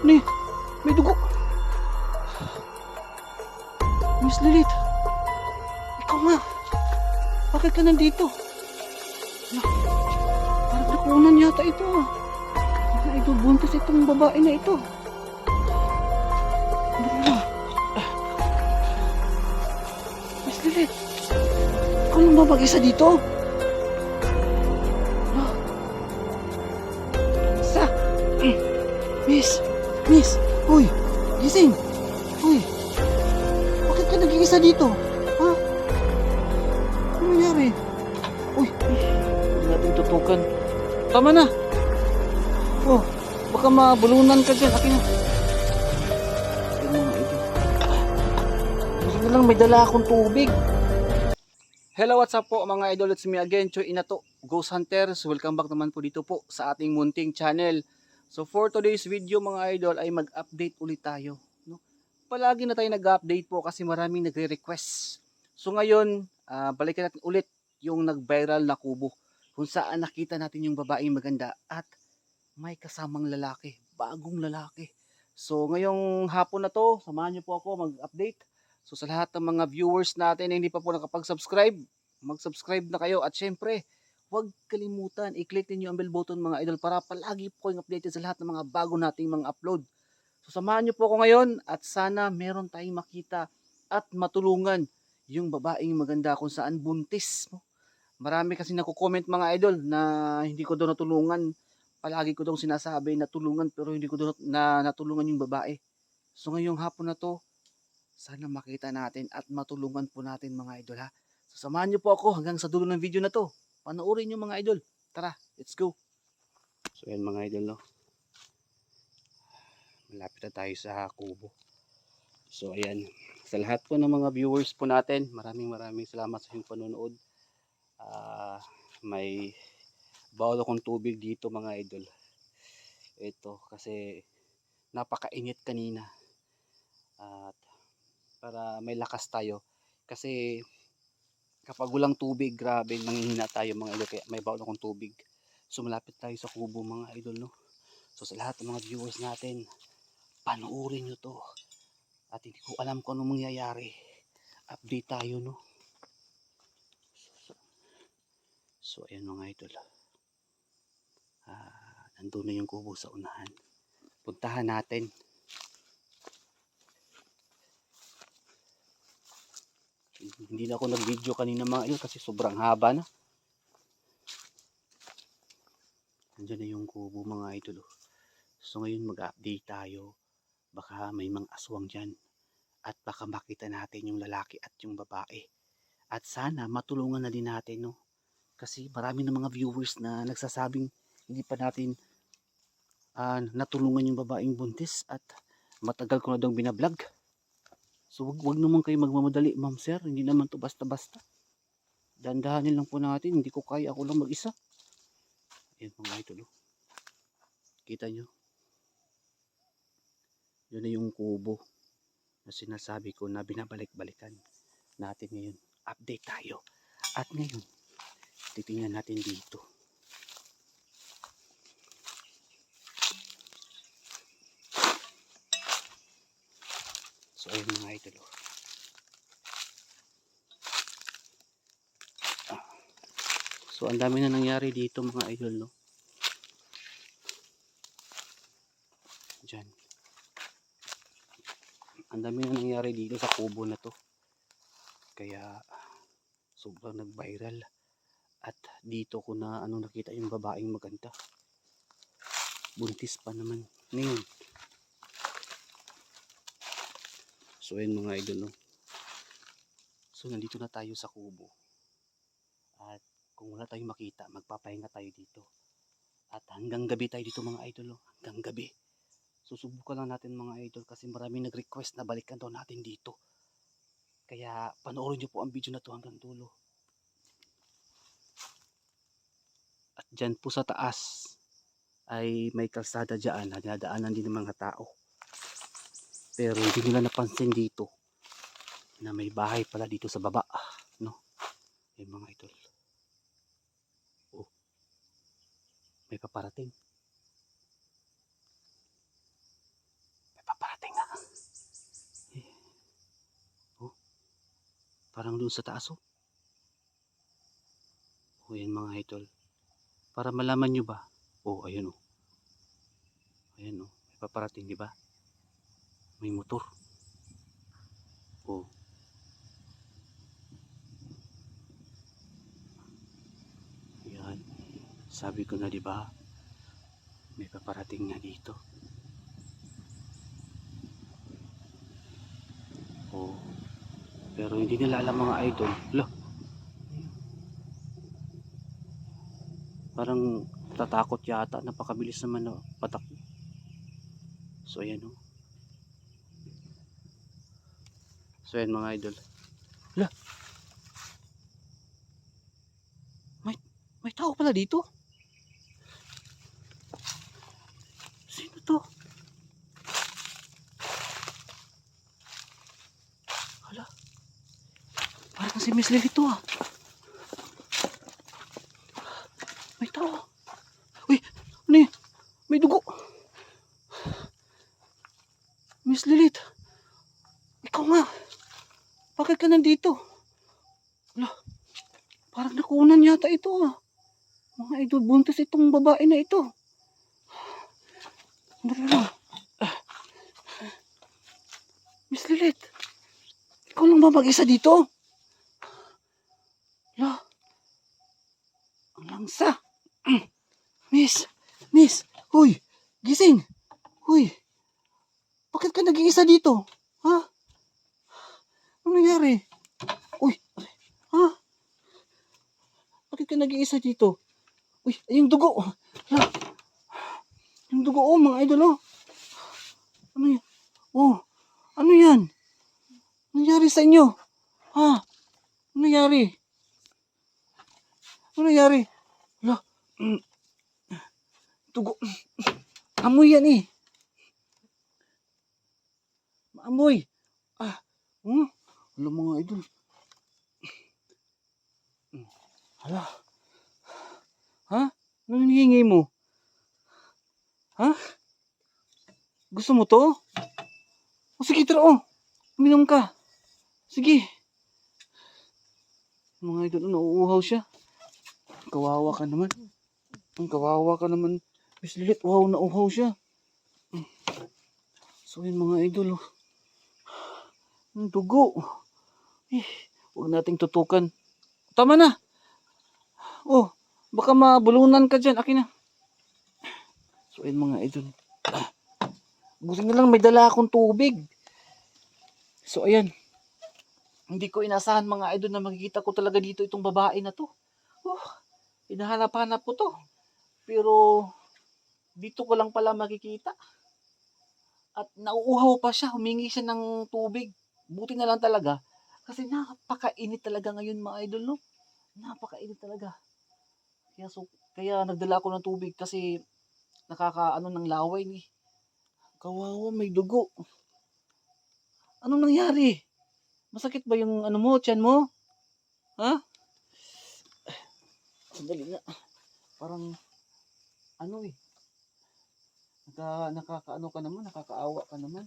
Yun? May dugo. Miss Lilith. Ikaw nga. Bakit ka nandito? Parang nakunan yata ito ah. Wala, ibubuntis itong babae na ito. Miss Lilith. Ikaw lang ba mag-isa dito? Sa. Miss. Miss. Uy. Gising. Uy. Bakit ka nag-iisa dito? Ha? Ano nangyari? Uy. Huwag natin tutukan. Tama na. Oh. Baka mabulunan ka dyan. Akin na. Buti na lang may dala akong tubig. Hello, what's up po mga idol? It's me again, Choy Inato, Ghost Hunters. Welcome back naman po dito po sa ating munting channel. So for today's video mga idol ay mag-update ulit tayo. No? Palagi na tayo nag-update po kasi maraming nagre-request. So ngayon, ah, balikan natin ulit yung nag-viral na kubo kung saan nakita natin yung babaeng maganda at may kasamang lalaki, bagong lalaki. So ngayong hapon na to, samahan niyo po ako mag-update. So sa lahat ng mga viewers natin na hindi pa po nakapag-subscribe, mag-subscribe na kayo at syempre, huwag kalimutan i-click niyo ang bell button mga idol para palagi po kayong updated sa lahat ng mga bago nating mga upload. So samahan niyo po ako ngayon at sana meron tayong makita at matulungan yung babaeng maganda kung saan buntis. Marami kasi nako-comment mga idol na hindi ko daw natulungan. Palagi ko daw sinasabi na tulungan pero hindi ko daw na natulungan yung babae. So ngayong hapon na to, sana makita natin at matulungan po natin mga idol ha. So samahan niyo po ako hanggang sa dulo ng video na to. Panoorin niyo mga idol. Tara, let's go. So yan mga idol no. Malapit na tayo sa kubo. So ayan, sa lahat po ng mga viewers po natin, maraming maraming salamat sa inyong panonood. Ah, may bawal akong tubig dito mga idol. Ito kasi napakainit kanina. At para may lakas tayo kasi kapag walang tubig, grabe nanghihina tayo mga idol kaya may bawal akong tubig. So malapit tayo sa kubo mga idol no. So sa lahat ng mga viewers natin, panoorin nyo to. At hindi ko alam kung anong mangyayari. Update tayo no. So, so ayan mga idol. Ah, nandun na yung kubo sa unahan. Puntahan natin. Hindi na ako nag-video kanina mga idol kasi sobrang haba na. Nandiyan na yung kubo mga idol. oh. So ngayon mag-update tayo. Baka may mga aswang dyan. At baka makita natin yung lalaki at yung babae. At sana matulungan na din natin no. Kasi marami ng mga viewers na nagsasabing hindi pa natin ah, natulungan yung babaeng buntis at matagal ko na daw binablog. So wag, wag naman kayo magmamadali, ma'am sir. Hindi naman to basta-basta. Dandahanin lang po natin. Hindi ko kaya ako lang mag-isa. Ayan mga idol. oh. Kita nyo? Yun na yung kubo na sinasabi ko na binabalik-balikan natin ngayon. Update tayo. At ngayon, titingnan natin dito. So ayun mga idol. oh. So ang dami na nangyari dito mga idol no. Diyan. Ang dami na nangyari dito sa kubo na to. Kaya sobrang nag-viral. At dito ko na ano nakita yung babaeng maganda. Buntis pa naman. Ngayon, So ayun mga idol no. So nandito na tayo sa kubo. At kung wala tayong makita, magpapahinga tayo dito. At hanggang gabi tayo dito mga idol no. Hanggang gabi. Susubukan lang natin mga idol kasi maraming nag-request na balikan daw natin dito. Kaya panoorin nyo po ang video na to hanggang dulo. At dyan po sa taas ay may kalsada dyan na dinadaanan din ng mga tao pero hindi nila napansin dito na may bahay pala dito sa baba no? May mga idol. Oh. May paparating. May paparating na eh. oh. Parang doon sa taas oh. Oh yan mga idol. Para malaman nyo ba? Oh ayun oh. Ayun oh. May paparating di ba? May motor. Oh. Yan. Sabi ko na, di ba? May paparating nga dito. Oh. Pero hindi nila alam mga idol. Lo. Parang tatakot yata. Napakabilis naman na patak. So ayan oh. So ayan mga idol. Hala. May, may tao pala dito. Sino to? Hala. Parang si Miss Lily to ah. May tao. Uy, ano yun? May dugo. Miss Lilith. Ikaw nga. Bakit ka nandito? Wala. Parang nakunan yata ito ah. Mga idol, buntis itong babae na ito. Dali lang. Ah. Miss Lilith. Ikaw lang ba mag-isa dito? Wala. Ang langsa. Miss. Miss. Huy. Gising. Huy. Bakit ka nag-iisa dito? Ha? Ano nangyari? Uy, ha? Bakit ka nag-iisa dito? Uy, yung dugo. Yung dugo, oh, mga idol, oh. Ano yan? Oh, ano yan? Ano nangyari sa inyo? Ha? Ano nangyari? Ano nangyari? Hala. Mm. Dugo. Amoy yan eh. Maamoy. Ah. Hmm? Alam mga idol. Hala. Ha? Ano hinihingi mo? Ha? Gusto mo to? O sige, tara oh. Uminom ka. Sige. Mga idol, nauuhaw siya. Kawawa ka naman. Ang kawawa ka naman. Miss Lilith, wow, nauuhaw siya. So yun mga idol. oh. Ang dugo. Eh, huwag nating tutukan. Tama na. Oh, baka mabulunan ka dyan. Akin na. So yun mga idol. Buti na lang may dala akong tubig. So ayan. Hindi ko inasahan mga idol na makikita ko talaga dito itong babae na to. Oh, hinahanap-hanap ko to. Pero dito ko lang pala makikita. At nauuhaw pa siya, humingi siya ng tubig. Buti na lang talaga. Kasi napakainit talaga ngayon mga idol, no? Napakainit talaga. Kaya, so, kaya nagdala ako ng tubig kasi nakakaano ng laway ni. Kawawa, may dugo. Anong nangyari? Masakit ba yung ano mo, tiyan mo? Ha? Sandali nga. Parang, ano eh. Naka, nakakaano ka naman, nakakaawa ka naman.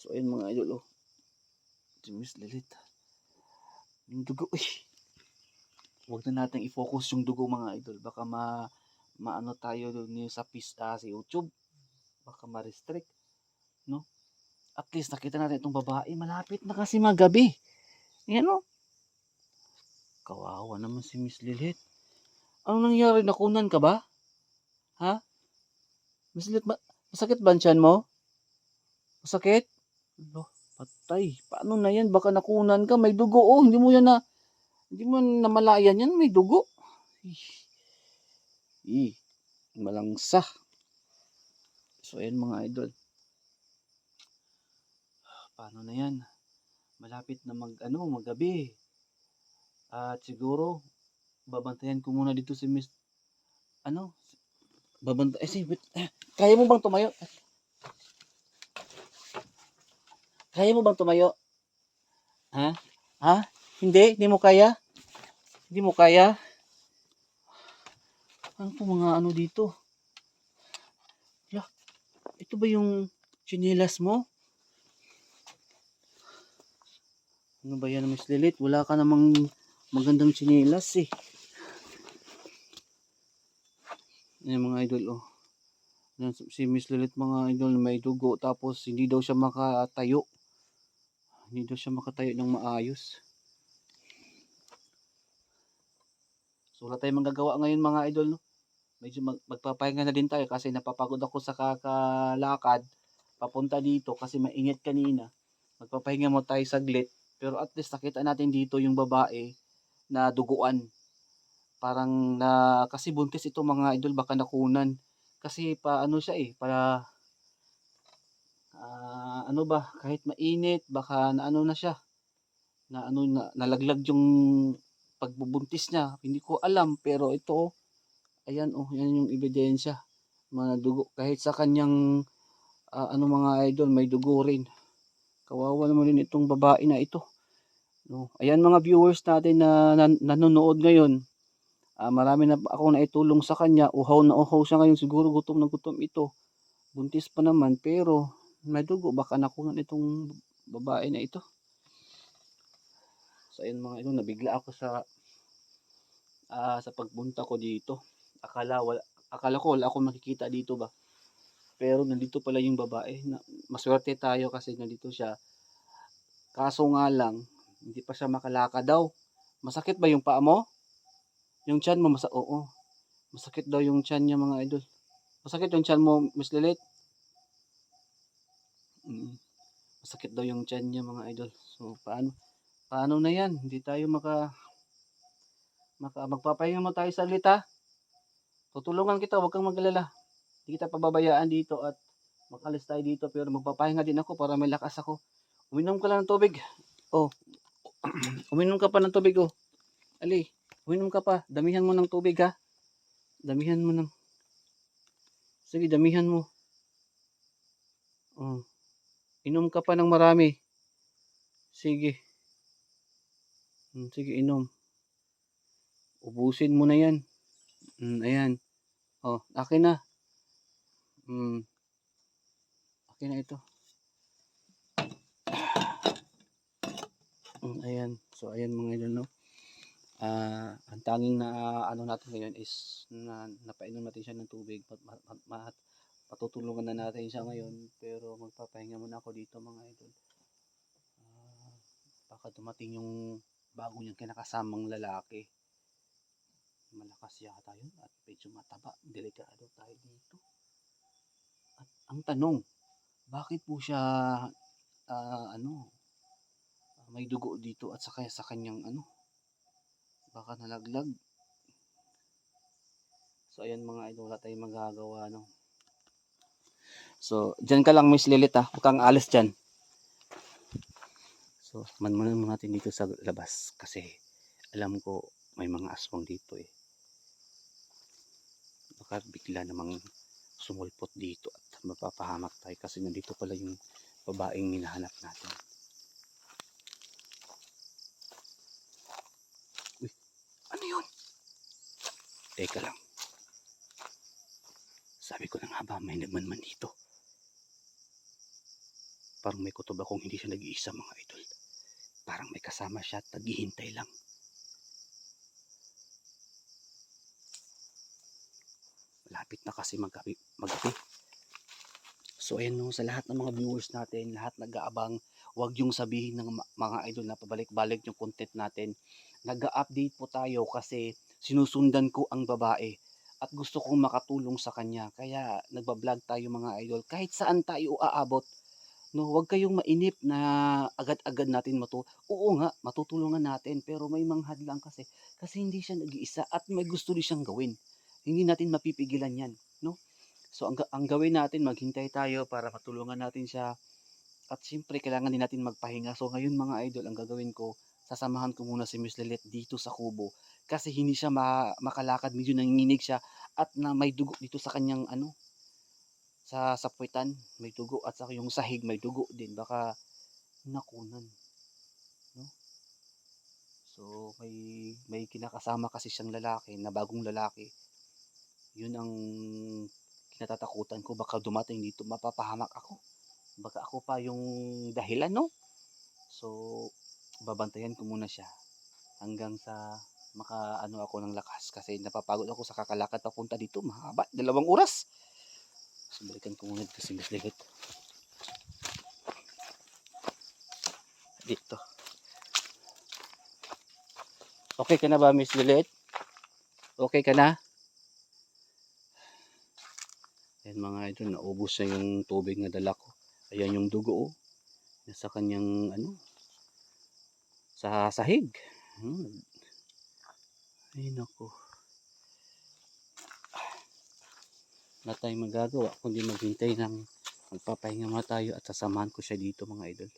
So, ayun mga idol, oh. Miss Lilith. Yung dugo, eh. Huwag na natin i-focus yung dugo mga idol. Baka ma, maano tayo yung sa pis, ah, sa YouTube. Baka ma-restrict. No? At least nakita natin itong babae. Malapit na kasi magabi. Yan oh. Kawawa naman si Miss Lilith. Anong nangyari? Nakunan ka ba? Ha? Miss Lilith, ma- masakit ba ang mo? Masakit? Lo, patay. Paano na yan? Baka nakunan ka. May dugo. Oh, hindi mo yan na... Hindi mo namalayan yan. May dugo. Ih. Malangsa. So, ayan mga idol. Paano na yan? Malapit na mag, ano, maggabi. At siguro, babantayan ko muna dito si Miss, ano, babanta, eh, si, wait, eh, kaya mo bang tumayo? Kaya mo bang tumayo? Ha? Ha? Hindi? Hindi mo kaya? Hindi mo kaya? Ano po mga ano dito? Hala, ito ba yung chinelas mo? Ano ba yan, Miss Lilit? Wala ka namang magandang tsinelas eh. Ayan mga idol, oh. Si Miss Lilit mga idol, may dugo. Tapos hindi daw siya makatayo. Hindi siya makatayo ng maayos. So wala tayong magagawa ngayon mga idol, no? Medyo mag magpapahinga na din tayo kasi napapagod ako sa kakalakad papunta dito kasi mainit kanina. Magpapahinga mo tayo saglit. Pero at least nakita natin dito yung babae na duguan. Parang na kasi buntis ito mga idol baka nakunan. Kasi pa ano siya eh, para ano ba, kahit mainit baka na ano na siya. Na ano na nalaglag yung pagbubuntis niya. Hindi ko alam pero ito ayan oh, yan yung ebidensya. Mga dugo kahit sa kanyang ah, ano mga idol, may dugo rin. Kawawa naman din itong babae na ito. No. Ayan mga viewers natin na nan- nanonood ngayon. Ah, marami na ako na itulong sa kanya. Uhaw na uhaw siya ngayon. Siguro gutom na gutom ito. Buntis pa naman pero may dugo. Baka nakunan itong babae na ito. So ayan mga idol, nabigla ako sa ah, sa pagbunta ko dito. Akala wala akala ko wala akong makikita dito ba. Pero nandito pala yung babae. Na, maswerte tayo kasi nandito siya. Kaso nga lang, hindi pa siya makalaka daw. Masakit ba yung paa mo? Yung tiyan mo, masa oo. Masakit daw yung tiyan niya mga idol. Masakit yung tiyan mo, Miss Lilit? Mm. Masakit daw yung tiyan niya mga idol. So, paano? Paano na yan? Hindi tayo maka... maka magpapahinga mo tayo sa ha? Tutulungan kita, huwag kang magalala. Hindi kita pababayaan dito at makalis tayo dito pero magpapahinga din ako para may lakas ako. Uminom ka lang ng tubig. Oh. Uminom ka pa ng tubig oh. Ali, uminom ka pa. Damihan mo ng tubig ha. Damihan mo ng Sige, damihan mo. Oh. Inom ka pa ng marami. Sige. Hmm, sige, inom. Ubusin mo na yan. Mm, ayan. Oh, akin na. Mm. Akin na ito. Mm, ayan. So, ayan mga idol, no? Ah, ang tanging na ano natin ngayon is na napainom natin siya ng tubig. Mat, mat, mat, mat- patutulungan na natin siya ngayon. Pero magpapahinga muna ako dito mga idol. Ah, baka dumating yung bago niyang kinakasamang lalaki. Malakas yata yun at medyo mataba. Delikado tayo dito. At ang tanong, bakit po siya ah, ano may dugo dito at saka sa kanyang ano baka nalaglag. So ayan mga idol, wala tayong magagawa no. So, dyan ka lang Miss Lilit ha. Huwag kang alis dyan. So, manmanan mo natin dito sa labas kasi alam ko may mga aswang dito eh. Baka bigla namang sumulpot dito at mapapahamak tayo kasi nandito pala yung babaeng hinahanap natin. Uy, ano yun? Teka lang. Sabi ko na nga ba, may nagmanman dito. Parang may kutob akong hindi siya nag-iisa mga idol. Parang may kasama siya at naghihintay lang. Malapit na kasi magabi. magabi. So ayan no, sa lahat ng mga viewers natin, lahat nag-aabang, wag yung sabihin ng mga idol na pabalik-balik yung content natin. Nag-update po tayo kasi sinusundan ko ang babae at gusto kong makatulong sa kanya. Kaya nagbablog tayo mga idol. Kahit saan tayo aabot, no, wag kayong mainip na agad-agad natin matu. Oo nga, matutulungan natin pero may manghadlang kasi kasi hindi siya nag-iisa at may gusto din siyang gawin. Hindi natin mapipigilan 'yan, no? So ang, ang gawin natin, maghintay tayo para matulungan natin siya. At siyempre, kailangan din natin magpahinga. So ngayon mga idol, ang gagawin ko, sasamahan ko muna si Miss Lilit dito sa kubo. Kasi hindi siya ma- makalakad, medyo nanginginig siya. At na may dugo dito sa kanyang ano, sa sa puwitan, may dugo. At sa yung sahig, may dugo din. Baka nakunan. No? So may, may kinakasama kasi siyang lalaki, na bagong lalaki. Yun ang kinatatakutan ko. Baka dumating dito, mapapahamak ako baka ako pa yung dahilan, no? So, babantayan ko muna siya hanggang sa maka ano ako ng lakas kasi napapagod ako sa kakalakad papunta dito mahaba dalawang oras balikan ko muna dito si Miss Lilit dito okay ka na ba Miss Lilit okay ka na Ayan mga idol, naubos na yung tubig na dala ko. Ayan yung dugo oh. Nasa kanyang ano, sa sahig. Hmm. Ay nako. Wala tayong magagawa kundi maghintay ng magpapahinga muna tayo at sasamahan ko siya dito mga idol.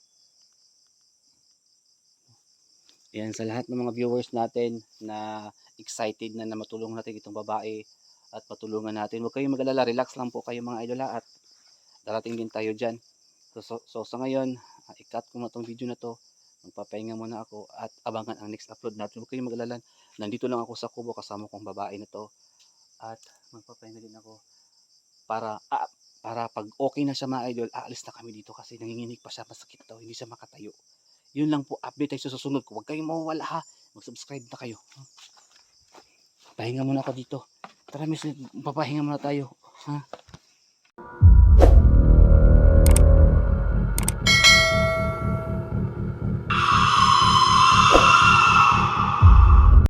Yan sa lahat ng mga viewers natin na excited na na matulungan natin itong babae at patulungan natin. Huwag kayong mag-alala, relax lang po kayo mga idola at darating din tayo dyan. So, so, so sa ngayon, uh, i-cut ko na tong video na to. Magpapahinga muna ako at abangan ang next upload natin. Huwag kayong mag-alala. Nandito lang ako sa kubo kasama kong babae na to. At magpapahinga din ako para ah, para pag okay na siya mga idol, aalis na kami dito kasi nanginginig pa siya, masakit daw, hindi siya makatayo. Yun lang po, update tayo sa susunod. Huwag kayong mawawala ha. Mag-subscribe na kayo. Pahinga muna ako dito. Tara, miss, papahinga muna tayo. Ha?